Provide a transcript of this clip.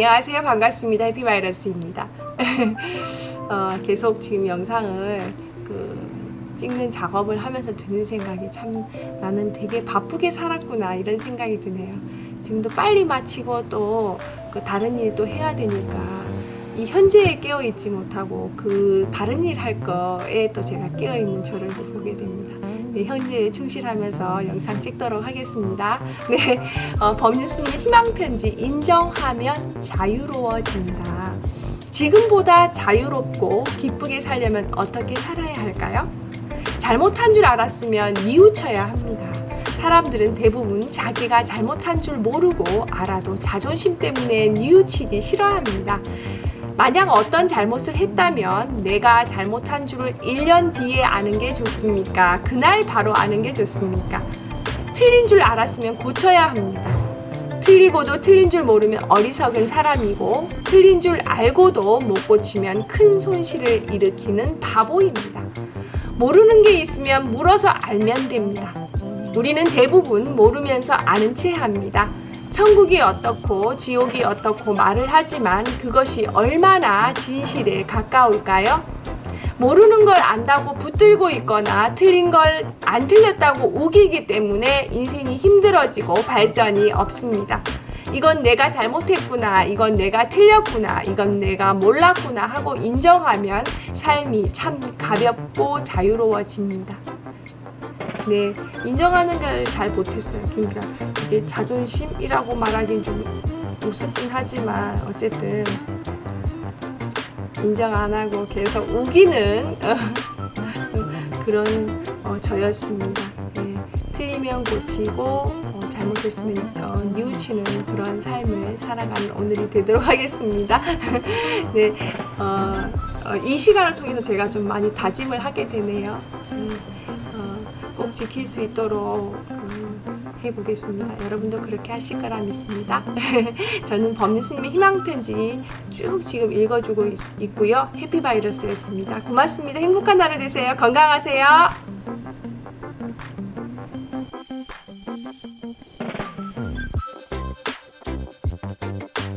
안녕하세요. 반갑습니다. 해피바이러스입니다. 어, 계속 지금 영상을 그 찍는 작업을 하면서 드는 생각이 참 나는 되게 바쁘게 살았구나 이런 생각이 드네요. 지금도 빨리 마치고 또 그 다른 일도 해야 되니까 이 현재에 깨어 있지 못하고 그 다른 일 할 거에 또 제가 깨어 있는 저를 또 보게 됩니다. 네, 현재에 충실하면서 영상 찍도록 하겠습니다. 네, 어, 법률스님의 희망 편지 인정하면 자유로워진다. 지금보다 자유롭고 기쁘게 살려면 어떻게 살아야 할까요? 잘못한 줄 알았으면 뉘우쳐야 합니다. 사람들은 대부분 자기가 잘못한 줄 모르고 알아도 자존심 때문에 뉘우치기 싫어합니다. 만약 어떤 잘못을 했다면 내가 잘못한 줄을 1년 뒤에 아는 게 좋습니까? 그날 바로 아는 게 좋습니까? 틀린 줄 알았으면 고쳐야 합니다. 틀리고도 틀린 줄 모르면 어리석은 사람이고 틀린 줄 알고도 못 고치면 큰 손실을 일으키는 바보입니다. 모르는 게 있으면 물어서 알면 됩니다. 우리는 대부분 모르면서 아는 채 합니다. 천국이 어떻고 지옥이 어떻고 말을 하지만 그것이 얼마나 진실에 가까울까요? 모르는 걸 안다고 붙들고 있거나 틀린 걸 안 틀렸다고 우기기 때문에 인생이 힘들어지고 발전이 없습니다. 이건 내가 잘못했구나, 이건 내가 틀렸구나, 이건 내가 몰랐구나 하고 인정하면 삶이 참 가볍고 자유로워집니다. 네, 인정하는 걸 잘 못했어요. 그러니까 이게 자존심이라고 말하기는 좀 우습긴 하지만 어쨌든 인정 안 하고 계속 우기는 그런 어, 저였습니다. 네, 틀리면 고치고 어, 잘못했으면 어, 뉘우치는 그런 삶을 살아가는 오늘이 되도록 하겠습니다. 네, 어, 어, 이 시간을 통해서 제가 좀 많이 다짐을 하게 되네요. 음, 어, 꼭 지킬 수 있도록 음, 해보겠습니다. 여러분도 그렇게 하실 거라 믿습니다. 저는 법률스님의 희망편지 쭉 지금 읽어주고 있, 있고요. 해피바이러스였습니다. 고맙습니다. 행복한 하루 되세요. 건강하세요.